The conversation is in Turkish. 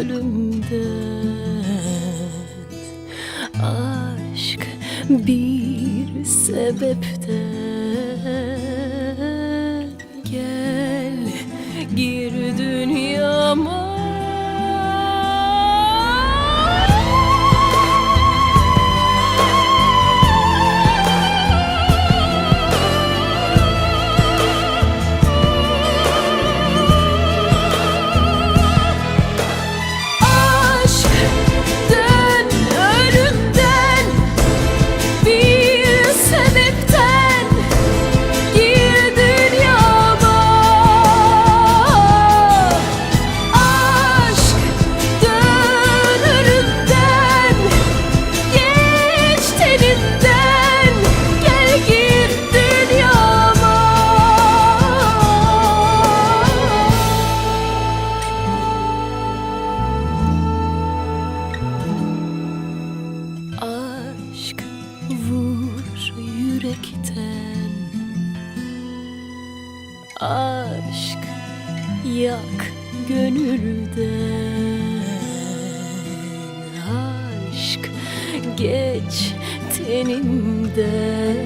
ölümden Aşk bir sebepten Gel gir Aşk yak gönülden Aşk geç tenimden